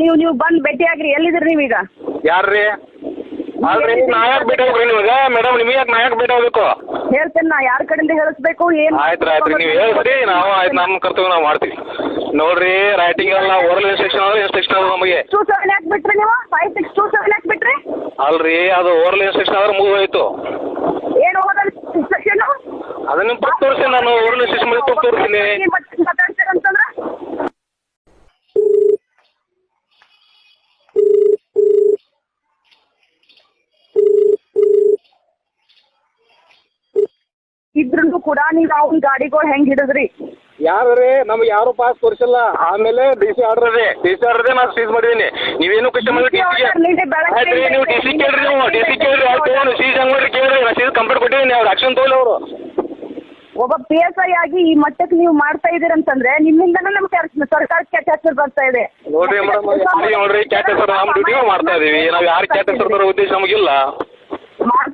ನೀವು ನೀವು ಬಂದ್ ಭೇಟಿ ಆಗ್ರಿ. ಎಲ್ಲಿದ್ರಿ ನೀವೀಗ? ಯಾರ್ರಿ? ಅಲ್ರಿ ನಾ ಯಾಕೆ ಭೇಟಿ ಹೋಗ್ರಿ ನಿಮಗೆ? ಮೇಡಮ್ ನಿಮಗೆ ಯಾಕೆ ನಾ ಯಾಕೆ ಭೇಟಿ ಆಗ್ಬೇಕು? ಹೇಳ್ತೇನೆ ನಾ ಯಾರ ಕಡೆಯಿಂದ ಹೇಳಿಸ್ಬೇಕು ಏನ್ ಆಯ್ತು ಆಯ್ತು ನೀವು ಹೇಳ್ರಿ ನಾವು ಆಯ್ತು ನಮ್ಮ ಕರ್ತವ್ಯ ನಾವು ಮಾಡ್ತೀವಿ. ನೋಡ್ರಿ ರೈಟಿಂಗ್ ಎಲ್ಲ ಓರಲ್ ಇನ್ಸ್ಟ್ರಕ್ಷನ್ ಆದ್ರೆ ಇನ್ಸ್ಟ್ರಕ್ಷನ್ ಅದ ನಮಗೆ. ಟೂ ಸೆವೆನ್ ಯಾಕೆ ಬಿಟ್ರಿ ನೀವು? ಫೈವ್ ಸಿಕ್ಸ್ ಟೂ ಸೆವೆನ್ ಯಾಕೆ ಬಿಟ್ರಿ? ಅಲ್ರಿ ಅದು ಓರಲ್ ಇನ್ಸ್ಟ್ರಕ್ಷನ್ ಆದ್ರೆ ಮುಗಿದು ಹೋಯ್ತು ಏನು ಹೋಗೋದಲ್ಲ ಇನ್ಸ್ಟ್ರಕ್ಷನ್ ಅದು ನಿಮ್ಮ ತೋರಿಸಿ ನಾನು ಓರಲ್ ಇನ್ಸ್ಟ್ರಕ್ಷನ್ ತೋರಿಸ್ತೀನಿ. ಮಾತಾಡ್ತೀರಂತಂದ್ರೆ? ಇದ್ರೂ ಕೂಡ ನೀವು ಅವ್ನ ಗಾಡಿಗಳು ಹೆಂಗ್ ಹಿಡಿದ್ರಿ? ಯಾರೇ ನಮ್ಗೆ ಯಾರು ಪಾಸ್ ತೋರಿಸಿಲ್ಲ ಆಮೇಲೆ ಡಿ ಸಿ ಆರ್ಡರ್ ಅದೇ ಡಿ ಸಿ ಆರ್ಡರ್ ನಾನು ಸೀಸ್ ಮಾಡಿದೀನಿ. ನೀವೇನು ಕಸ್ಟಮರ್ ಡಿ ಸಿಗೆ ಆಯ್ತು ನೀವು ಡಿ ಸಿ ಕೇಳ್ರಿ ನೀವು. ಡಿ ಸಿ ಕೇಳ್ರಿ ಆಯ್ತು ನೀವು ಸೀಸ್ ಹಂಗೆ ಮಾಡ್ರಿ ಕೇಳ್ರಿ. ನಾನು ಸೀಸ್ ಕಂಪ್ಲೇಂಟ್ ಕೊಟ್ಟಿದ್ದೀನಿ ಅವ್ರು ಆಕ್ಷನ್ ತೊಗೊಳ್ಳಿ ಅವರು. ಒಬ್ಬ ಪಿ ಎಸ್ ಐ ಆಗಿ ಈ ಮಟ್ಟಕ್ಕೆ ನೀವು ಮಾಡ್ತಾ ಇದೀರಂತಂದ್ರೆ ನಿಮ್ಮಿಂದನೇ ನಮ್ ಸರ್ಕಾರಕ್ಕೆ ಕೆಟ್ಟ ಹೆಸರು ಬರ್ತಾ ಇದೆ. ನೋಡ್ರಿ ಮೇಡಮ್ ನೋಡ್ರಿ ಕ್ಯಾಟ್ ಹೆಸರು ನಮ್ಮ ಡ್ಯೂಟಿ ಮಾಡ್ತಾ ಇದೀವಿ. ನಾವ್ ಯಾರು ಕ್ಯಾಟ್ ಹೆಸರು ಉದ್ದೇಶ ನಮಗಿಲ್ಲ.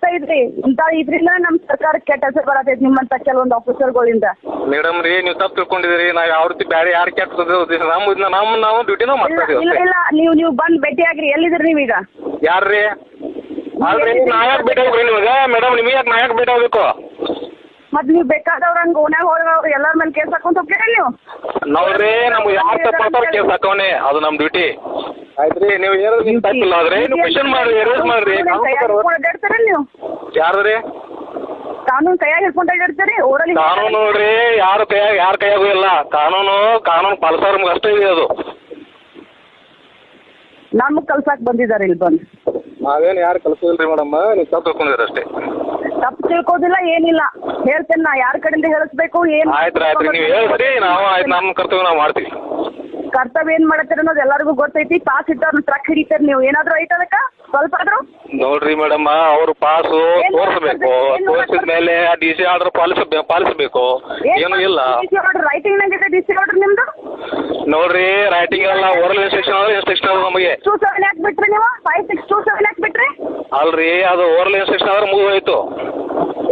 ಮಾಡ್ತಾ ಇದ್ರಿ. ಇಂತ ಇದ್ರಿಂದ ನಮ್ ಸರ್ಕಾರಕ್ಕೆ ಕೆಟ್ಟ ಹೆಸರು ಬರತೈತಿ ನಿಮ್ಮಂತ ಕೆಲವೊಂದು ಆಫೀಸರ್ಗಳಿಂದ ಮೇಡಮ್ ರೀ ನೀವು ತಪ್ಪು ತಿಳ್ಕೊಂಡಿದ್ದೀರಿ. ನಾವು ಯಾವ ರೀತಿ ಬೇರೆ ಯಾರು ಕೆಟ್ಟ ನಮ್ಮ ನಮ್ಮ ನಾವು ಡ್ಯೂಟಿನೂ ಮಾಡ್ತಾ ಇಲ್ಲ ಇದೀವಿ ಇಲ್ಲ ನೀವು ನೀವು ಬಂದ್ ಭೇಟಿ ಆಗ್ರಿ ಎಲ್ಲಿದ್ರಿ ನೀವೀಗ? ಯಾರ್ರಿ ಅಲ್ರಿ ನಾ ಯಾಕೆ ಭೇಟಿ ಆಗ್ರಿ ನಿಮಗೆ? ಮೇಡಮ್ ನಿಮಗೆ ಯಾಕೆ ನಾ ಯಾಕೆ ಭೇಟಿ ಆಗ್ಬೇಕು? ಮತ್ ನೀವು ಬೇಕಾದವ್ರ ಹಂಗ ಓನ್ಯಾಗ ಅವ್ರ ಎಲ್ಲಾರ ಮೇಲೆ ಕೇಸ್ ಹಾಕೊಂತ ಹೋಗ್ತೀರ ನೀವು? ಕೇಸ್ ಹಾಕೋನೆ. ಅದು ನಮ್ಮ ಡ್ಯೂಟಿ ಆಯ್ತು ರೀ ನೀವು ನಿಮ್ಗೆ ತಪ್ಪಿಲ್ಲ ಆದ್ರೆ ನೀವು ಕ್ವಶನ್ ಮಾಡ್ರಿ ಎರೇಸ್ ಮಾಡ್ರಿ. ಅಡ್ಡಾಡ್ತೀರ ನೀವು. ಯಾರು ರೀ ಕಾನೂನು ಕೈಯಾಗ ಹಿಡ್ಕೊಂಡು ಅಡ್ಡಾಡ್ತೀರಿ ಓರಲ್ಲಿ ಕಾನೂನು ನೋಡ್ರಿ ಯಾರ ಕೈಯಾಗ ಯಾರ ಕೈಯಾಗೂ ಇಲ್ಲ. ಕಾನೂನು ಕಾನೂನು ಪಾಲಿಸೋರ್ ನಮ್ಗೆ ಅಷ್ಟೇ ಇದೆ ಅದು. ನಮ್ಗ್ ಕಲ್ಸಾಕ್ ಬಂದಿದ್ದಾರೆ ಇಲ್ಲಿ ಬಂದು. ನಾವೇನು ಯಾರು ಕಲ್ಸಿಲ್ರಿ ಮೇಡಮ್? ನೀವು ತಪ್ಪು ತಿಳ್ಕೊಂಡಿರಿ ಅಷ್ಟೇ. ತಪ್ಪು ತಿಳ್ಕೋದಿಲ್ಲ ಏನಿಲ್ಲ. ಹೇಳ್ತೇನೆ ನಾ ಯಾರ ಕಡೆಯಿಂದ ಹೇಳಿಸ್ಬೇಕು ಏನ್ ಆಯ್ತು ಆಯ್ತು ನೀವು ಹೇಳ್ರಿ. ನಾವು ಆಯ್ತು. ನಮ್ಮ ಕರ್ತವ್ಯ ನಾವು ಮಾಡ್ತೀವಿ. ಕರ್ತವ್ಯ ಏನ್ ಮಾಡತ್ತೀರ ಅನ್ನೋದು ಎಲ್ಲರಿಗೂ ಗೊತ್ತೈತಿ. ಪಾಸ್ ಇಟ್ಟವ್ರನ್ನ ಟ್ರಕ್ ಹಿಡಿತಾರೆ ನೀವು. ಏನಾದ್ರು ಐತ ಅದಕ್ಕ? ಸ್ವಲ್ಪ ಆದ್ರೂ? ನೋಡ್ರಿ ಮೇಡಮ್ ಅವ್ರು ಪಾಸು ತೋರಿಸಬೇಕು. ತೋರಿಸಿದ ಮೇಲೆ ಆ ಡಿ ಸಿ ಆರ್ಡರ್ ಪಾಲಿಸ ಪಾಲಿಸಬೇಕು. ಏನು ಇಲ್ಲ. ರೈಟಿಂಗ್ ನಂಗಿದೆ ಡಿ ಸಿ ಆರ್ಡರ್ ನಿಮ್ದು? ನೋಡ್ರಿ ರೈಟಿಂಗ್ ಎಲ್ಲ ಓರಲ್ ಇನ್ಸ್ಟ್ರಕ್ಷನ್ ಆದ್ರೆ ಇನ್ಸ್ಟ್ರಕ್ಷನ್ ನಮಗೆ. ಟೂ ಸೆವೆನ್ ಯಾಕೆ ಬಿಟ್ರಿ ನೀವು? ಫೈವ್ ಸಿಕ್ಸ್ ಟೂ ಸೆವೆನ್ ಯಾಕೆ ಬಿಟ್ರಿ? ಅಲ್ರಿ ಅದು ಓರಲ್ ಇನ್ಸ್ಟ್ರಕ್ಷನ್ ಆದ್ರೆ ಮುಗಿದು ಹೋಯ್ತು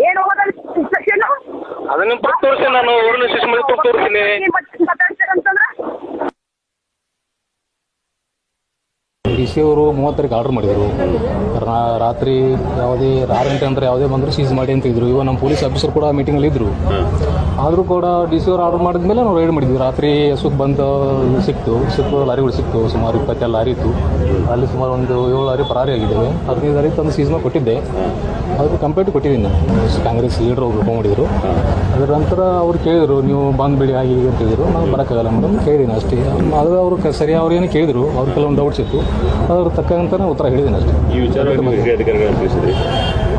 ಏನು ಹೋಗೋದಲ್ಲ ಇನ್ಸ್ಟ್ರಕ್ಷನ್ ಅದನ್ನ ತೋರಿಸಿ ನಾನು ಓರಲ್ ಇನ್ಸ್ಟ್ರಕ್ಷನ್ ತೋರಿಸ್ತೀನಿ ಮಾತಾಡ್ತೀರಂತಂದ್ರೆ ಡಿ ಸಿ ಅವರು ಮೂವತ್ತರಿಗೆ ಆರ್ಡರ್ ಮಾಡಿದರು. ರಾತ್ರಿ ಯಾವುದೇ ಆರು ಗಂಟೆ ಅಂದರೆ ಯಾವುದೇ ಬಂದರೂ ಸೀಸ್ ಮಾಡಿ ಅಂತ ಇದ್ರು. ಇವಾಗ ನಮ್ಮ ಪೊಲೀಸ್ ಆಫೀಸರ್ ಕೂಡ ಮೀಟಿಂಗಲ್ಲಿ ಇದ್ದರು ಆದರೂ ಕೂಡ ಡಿ ಸಿ ಅವರು ಆರ್ಡರ್ ಮಾಡಿದ್ಮೇಲೆ ನಾವು ರೈಡ್ ಮಾಡಿದ್ವಿ. ರಾತ್ರಿ ಸುಖ ಬಂದು ಸಿಕ್ತು. ಸಿಕ್ಕು ಲಾರಿಗಳು ಸಿಕ್ತು. ಸುಮಾರು ಇಪ್ಪತ್ತೆಲ್ಲ ಲಾರಿ ಇತ್ತು. ಅಲ್ಲಿ ಸುಮಾರು ಒಂದು ಏಳು ಲಾರಿ ಪರಾರಿ ಆಗಿದ್ದೇವೆ. ಹದಿನೈದು ಲಾರಿ ತಂದು ಸೀಸನ್ ಕೊಟ್ಟಿದ್ದೆ. ಅದಕ್ಕೆ ಕಂಪ್ಲೇಂಟ್ ಕೊಟ್ಟಿದ್ದೀನಿ ಕಾಂಗ್ರೆಸ್ ಲೀಡ್ರ್ ಒಬ್ರು ಫೋನ್ ಮಾಡಿದರು. ಅದರ ನಂತರ ಅವ್ರು ಕೇಳಿದರು ನೀವು ಬಂದ್ಬಿಡಿ ಹಾಗೆ ಹೀಗೆ ಅಂತ ಹೇಳಿದರು. ನಾನು ಬರೋಕ್ಕಾಗಲ್ಲ ಮೇಡಮ್ ಕೇಳಿದ್ದೀನಿ ಅಷ್ಟೇ. ಅದು ಅವರು ಸರಿ ಅವ್ರು ಏನು ಕೇಳಿದರು. ಅವ್ರ ಕೆಲವೊಂದು ಡೌಟ್ಸ್ ಇತ್ತು. ಅದ್ರ ತಕ್ಕಂತಲೇ ಉತ್ತರ ಹೇಳಿದ್ದೀನಿ ಅಷ್ಟೇ. ಈ ವಿಚಾರ ನೀವು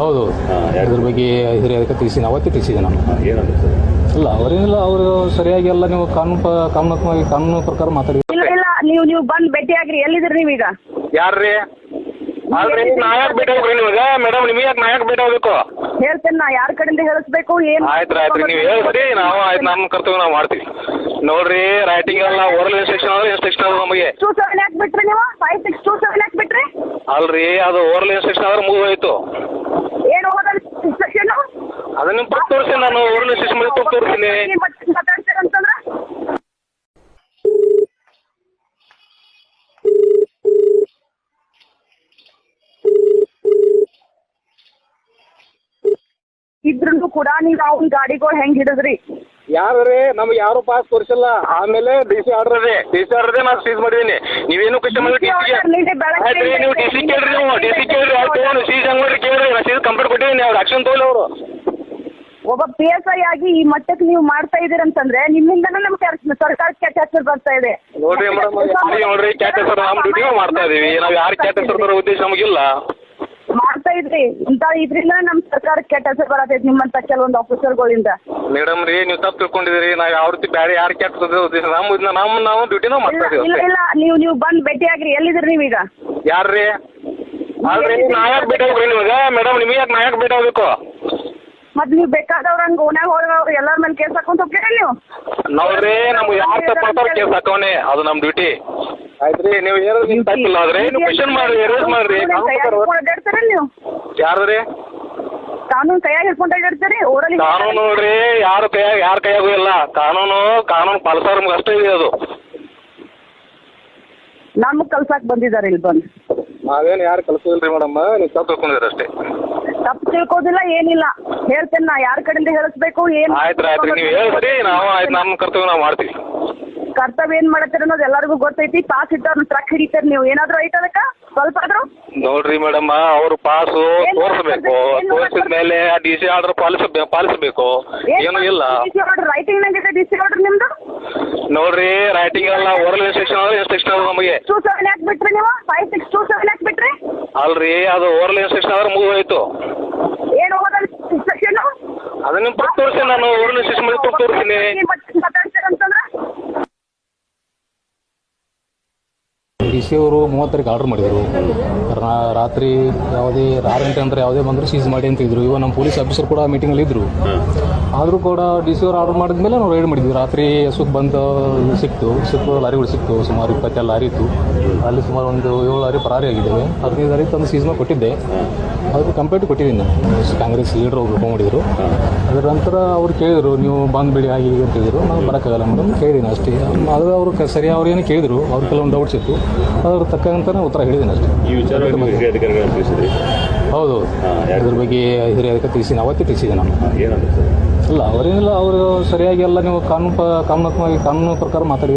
ಹೌದು ಇದ್ರ ಬಗ್ಗೆ ಹಿರಿಯ ಅದಕ್ಕೆ ತಿಳಿಸಿದ್ದೀನಿ ಅವತ್ತೇ ತಿಳಿಸಿದೆ ನಾನು. ಅಲ್ಲ ಇಲ್ಲ ಅವರೇನಿಲ್ಲ. ಅವರು ಸರಿಯಾಗಿ ಎಲ್ಲ ನೀವು ಕಾನೂನು ಕಾನೂನಾತ್ಮಕವಾಗಿ ಕಾನೂನು ಪ್ರಕಾರ ಮಾತಾಡಿ ನೀವು ನೀವು ಬಂದ್ ಭೇಟಿ ಆಗ್ರಿ. ಎಲ್ಲಿದ್ರಿ ನೀವೀಗ? ಯಾರ್ರಿ? ಅಲ್ರಿ ನಾ ಯಾಕೆ ಭೇಟಿ ಆಗ್ರಿ ನಿಮಗೆ? ಮೇಡಮ್ ನಿಮಗೆ ಯಾಕೆ ನಾ ಯಾಕೆ ಭೇಟಿ ಆಗ್ಬೇಕು? ಹೇಳ್ತೇನೆ ನಾ ಯಾರ ಕಡೆಯಿಂದ ಹೇಳಿಸ್ಬೇಕು ಏನ್ ಆಯ್ತು ಆಯ್ತು ರೀ ನೀವು ಹೇಳ್ರಿ. ನಾವು ಆಯ್ತು ನಮ್ಮ ಕರ್ತವ್ಯ ನಾವು ಮಾಡ್ತೀವಿ. ನೋಡ್ರಿ ರೈಟಿಂಗ್ ಎಲ್ಲ ಓರಲ್ ಇನ್ಸ್ಟ್ರಕ್ಷನ್ ಅದ ಇನ್ಸ್ಟ್ರಕ್ಷನ್ ಅದ ನಮಗೆ? ಟೂ ಸೆವೆನ್ ಯಾಕೆ ಬಿಟ್ರಿ ನೀವು? ಫೈವ್ ಸಿಕ್ಸ್ ಟೂ ಸೆವೆನ್ ಯಾಕೆ ಬಿಟ್ರಿ? ಅಲ್ರಿ ಅದು ಓರಲ್ ಇನ್ಸ್ಟ್ರಕ್ಷನ್ ಆದ್ರೆ ಮುಗಿದು ಹೋಯ್ತು ಏನು ಹೋಗೋದಲ್ಲ ಇನ್ಸ್ಟ್ರಕ್ಷನ್ ಅದು ನಿಮ್ಮ ಬುಕ್ ತೋರಿಸಿ ನಾನು. ಓರಲ್ ಇನ್ಸ್ಟ್ರಕ್ಷನ್ ಮೇಲೆ ತೋರಿಸ್ತೀನಿ ಮಾತಾಡ್ತೀರಂತಂದ್ರೆ ಇದ್ರೂ ಕೂಡ ನೀವ್ ಅವ್ನ ಗಾಡಿಗಳು ಹೆಂಗ್ ಹಿಡಿದ್ರಿ? ಯಾರು ರೀ ನಮ್ಗೆ ಯಾರು ಪಾಸ್ ತೋರಿಸಿಲ್ಲ ಆಮೇಲೆ ಡಿ ಸಿ ಆರ್ಡರ್ ಇದೆ ಡಿ ಸಿ ಆರ್ಡರ್ ನಾನು ಸೀಸ್ ಮಾಡಿದ್ದೀನಿ ನೀವೇನು ಡಿ ಆಯ್ತು ನೀವು ಡಿ ಸಿ ಕೇಳ್ರಿ ನೀವು. ಡಿ ಸಿ ಕೇಳ್ರಿ. ಅವ್ರು ನೀವು ಸೀಸ್ ಹೆಂಗ್ ಮಾಡ್ರಿ ಕೇಳ್ರಿ. ನಾ ಸೀಸ್ ಕಂಪ್ಲೀಟ್ ಕೊಟ್ಟಿದ್ದೀನಿ ಅವ್ರು ಆಕ್ಷನ್ ತೊಗೊಳ್ಳಿ ಅವರು. ಒಬ್ಬ ಪಿ ಎಸ್ ಐ ಆಗಿ ಈ ಮಟ್ಟಕ್ಕೆ ನೀವು ಮಾಡ್ತಾ ಇದೀರಂತಂದ್ರೆ ನಿಮ್ಮಿಂದನೇ ನಮ್ಗೆ ಸರ್ಕಾರಕ್ಕೆ ಕೆಟ್ಟ ಹೆಸರು ಬರ್ತಾ ಇದೆ. ನೋಡ್ರಿ ಮೇಡಮ್ ನೋಡ್ರಿ ಕ್ಯಾಟ್ ಹೆಸರು ನಮ್ಮ ಡ್ಯೂಟಿ ಮಾಡ್ತಾ ಇದೀವಿ. ನಾವು ಯಾರು ಕ್ಯಾಟ್ ಹೆಸರು ಬರೋ ಉದ್ದೇಶ ನಮಗಿಲ್ಲ. ಮಾಡ್ತಾ ಇದ್ರಿ. ಇಂತ ಇದ್ರಿಂದ ನಮ್ ಸರ್ಕಾರ ಕೆಟ್ಟ ಹೆಸರು ಬರತೈತಿ ನಿಮ್ಮಂತ ಕೆಲವೊಂದು ಆಫೀಸರ್ಗಳಿಂದ ಮೇಡಮ್ ರೀ ನೀವು ತಪ್ಪು ತಿಳ್ಕೊಂಡಿದ್ರಿ ನಾವು ಯಾವ ರೀತಿ ಬೇರೆ ಯಾರು ಕೆಟ್ಟ ನಮ್ ನಮ್ಮ ನಾವು ಡ್ಯೂಟಿನೂ ಮಾಡ್ತಾ ಇಲ್ಲ ಇಲ್ಲ ಇಲ್ಲ ನೀವು ನೀವು ಬಂದ್ ಭೇಟಿ ಆಗ್ರಿ ಎಲ್ಲಿದ್ರಿ ನೀವೀಗ? ಯಾರ್ರಿ ಅಲ್ರಿ ನಾ ಯಾಕೆ ಆಗ್ರಿ ನಿಮಗೆ? ಮೇಡಮ್ ನಿಮಗೆ ಯಾಕೆ ನಾ ಯಾಕೆ ಭೇಟಿ ಆಗ್ಬೇಕು? ಮತ್ ನೀವು ಬೇಕಾದವ್ರ ಹಂಗ ಓನ್ಯಾಗ ಹೋದವ್ರು ಎಲ್ಲಾರ ಮೇಲೆ ಕೇಸ್ ಹಾಕೊಂತ ಹೋಗ್ತೀರಾ ನೀವು? ನೋಡ್ರಿ ನಮ್ಗೆ ಯಾರು ತಪ್ಪ ಕೇಸ್ ಹಾಕೋನೆ ಅದು ನಮ್ಮ ಡ್ಯೂಟಿ ಆಯ್ತು ರೀ ನೀವು ಹೇಳೋದು ನಿಮ್ಗೆ ತಪ್ಪಿಲ್ಲ ಆದ್ರೆ ನೀವು ಕ್ವಶನ್ ಮಾಡ್ರಿ ಎರೇಸ್ ಮಾಡ್ರಿ. ನೀವು? ಯಾರು ರೀ ಕಾನೂನು ಕೈಯಾಗ ಹಿಡ್ಕೊಂಡು ಅಡ್ಡಾಡ್ತೀರಿ ಓರಲ್ಲಿ ಕಾನೂನು ಯಾರ ಕೈಯಾಗ ಯಾರ ಕೈಯಾಗೂ ಇಲ್ಲ. ಕಾನೂನು ಕಾನೂನು ಪಾಲಿಸೋರ್ ನಮ್ಗೆ ಅಷ್ಟೇ ಇದೆ ಅದು. ನಮ್ಗ್ ಕಲ್ಸಾಕ್ ಬಂದಿದ್ದಾರೆ ಇಲ್ಲಿ ಬಂದು. ನಾವೇನು ಯಾರು ಕಲ್ಸಿಲ್ರಿ ಮೇಡಮ್? ನೀವು ತಪ್ಪು ತಿಳ್ಕೊಂಡಿದ್ದೀರಿ ಅಷ್ಟೇ. ತಪ್ಪು ತಿಳ್ಕೋದಿಲ್ಲ ಏನಿಲ್ಲ. ಹೇಳ್ತೇನೆ ನಾ ಯಾರ ಕಡೆಯಿಂದ ಹೇಳಿಸ್ಬೇಕು ಏನ್ ಆಯ್ತು ರೀ ಆಯ್ತು ರೀ ನೀವು ಹೇಳ್ರಿ ನಾವು ಆಯ್ತು ನಮ್ಮ ಕರ್ತವ್ಯ ನಾವು ಮಾಡ್ತೀವಿ. ಕರ್ತವ್ಯ ಏನ್ ಮಾಡತ್ತೀರ ಅನ್ನೋದು ಎಲ್ಲರಿಗೂ ಗೊತ್ತೈತಿ. ಪಾಸ್ ಇಟ್ಟವ್ರನ್ನ ಟ್ರಕ್ ಹಿಡಿತಾರೆ ನೀವು. ಏನಾದ್ರು ಐತೆ ಅದಕ್ಕ? ಸ್ವಲ್ಪ ಆದ್ರೂ ನೋಡ್ರಿ ಮೇಡಮ್ ಅವರು ಪಾಸು ತೋರಿಸಬೇಕು. ತೋರಿಸಿದ ಮೇಲೆ ಆ ಡಿ ಸಿ ಆರ್ಡರ್ ಪಾಲಿಸ ಪಾಲಿಸಬೇಕು. ಏನು ಇಲ್ಲ. ರೈಟಿಂಗ್ ನಂಗಿದೆ ಡಿ ಸಿ ಆರ್ಡರ್ ನಿಮ್ದು? ನೋಡ್ರಿ ರೈಟಿಂಗ್ ಎಲ್ಲ ಓರಲ್ ಇನ್ಸ್ಟ್ರಕ್ಷನ್ ಆದ್ರೆ ಇನ್ಸ್ಟ್ರಕ್ಷನ್ ಆದ್ರೆ ನಮಗೆ. ಟೂ ಸೆವೆನ್ ಯಾಕೆ ಬಿಟ್ರಿ ನೀವು? ಫೈವ್ ಸಿಕ್ಸ್ ಟೂ ಸೆವೆನ್ ಯಾಕೆ ಬಿಟ್ರಿ? ಅಲ್ರಿ ಅದು ಓರಲ್ ಇನ್ಸ್ಟ್ರಕ್ಷನ್ ಆದ್ರೆ ಮುಗಿದು ಹೋಯ್ತು ಏನು ಹೋಗೋದಿಲ್ಲ ಇನ್ಸ್ಟ್ರಕ್ಷನ್ ಅದನ್ನ ತೋರಿಸಿ ನಾನು. ಓರಲ್ ಇನ್ಸ್ಟ್ರಕ್ಷನ್ ತೋರಿಸ್ತೀನಿ ಮಾತಾಡ್ತೀರಂತಂದ್ರೆ ಡಿ ಸಿ ಅವರು ಮೂವತ್ತರಿಗೆ ಆರ್ಡರ್ ಮಾಡಿದರು. ರಾತ್ರಿ ಯಾವುದೇ ಆರು ಗಂಟೆ ಅಂದ್ರೆ ಯಾವುದೇ ಬಂದರೂ ಸೀಸ್ ಮಾಡಿ ಅಂತ ಇದ್ರು. ಇವಾಗ ನಮ್ಮ ಪೊಲೀಸ್ ಆಫೀಸರ್ ಕೂಡ ಮೀಟಿಂಗಲ್ಲಿ ಇದ್ರು. ಆದರೂ ಕೂಡ ಡಿ ಸಿ ಅವರು ಆರ್ಡರ್ ಮಾಡಿದ್ಮೇಲೆ ನಾವು ರೈಡ್ ಮಾಡಿದ್ವಿ. ರಾತ್ರಿ ಹಸುಕ್ ಬಂದು ಸಿಕ್ತು. ಸಿಕ್ಕು, ಲಾರಿಗಳು ಸಿಕ್ತು. ಸುಮಾರು ಇಪ್ಪತ್ತೆರಡು ಲಾರಿ ಇತ್ತು. ಅಲ್ಲಿ ಸುಮಾರು ಒಂದು ಏಳು ಲಾರಿ ಪರಾರಿ ಆಗಿದ್ದಾವೆ ಹದಿನೈದು ಲಾರಿ ತಂದು ಸೀಸ್ ಮಾಡಿ ಕೊಟ್ಟಿದ್ದೆ. ಅದಕ್ಕೆ ಕಂಪ್ಲೇಂಟ್ ಕೊಟ್ಟಿದ್ದೀನಿ. ನಾನು ಕಾಂಗ್ರೆಸ್ ಲೀಡರ್ ಒಬ್ರು ಫೋನ್ ಮಾಡಿದರು. ಅದರ ನಂತರ ಅವ್ರು ಕೇಳಿದರು ನೀವು ಬಂದ್ಬಿಡಿ ಆಗಿ ಹೀಗೆ ಅಂತ ಹೇಳಿದರು. ನಾನು ಬರೋಕ್ಕಾಗಲ್ಲ ಮೇಡಮ್ ಕೇಳಿದ್ದೀನಿ ಅಷ್ಟೇ. ಅದು ಅವರು ಸರಿ ಅವ್ರು ಏನು ಕೇಳಿದರು. ಅವ್ರ ಕೆಲವೊಂದು ಡೌಟ್ಸ್ ಇತ್ತು. ಅದ್ರ ತಕ್ಕಂತ ಉತ್ತರ ಹೇಳಿದ್ದೀನಿ ಅಷ್ಟೇ. ಈ ವಿಚಾರ ಹೌದು? ಅದ್ರ ಬಗ್ಗೆ ಹಿರಿಯ ಅದಕ್ಕೆ ತಿಳಿಸಿದ್ದೀನಿ. ಅವತ್ತೇ ತಿಳಿಸಿದೆ ನಾನು. ಏನಂದ್ರೆ ಸರ್? ಅಲ್ಲ ಅವರೇನಿಲ್ಲ ಅವರು ಸರಿಯಾಗಿ ಎಲ್ಲ ನೀವು ಕಾನೂನು ಕಾನೂನು ಕಾನೂನಾತ್ಮಕವಾಗಿ ಕಾನೂನು ಪ್ರಕಾರ ಮಾತಾಡಿ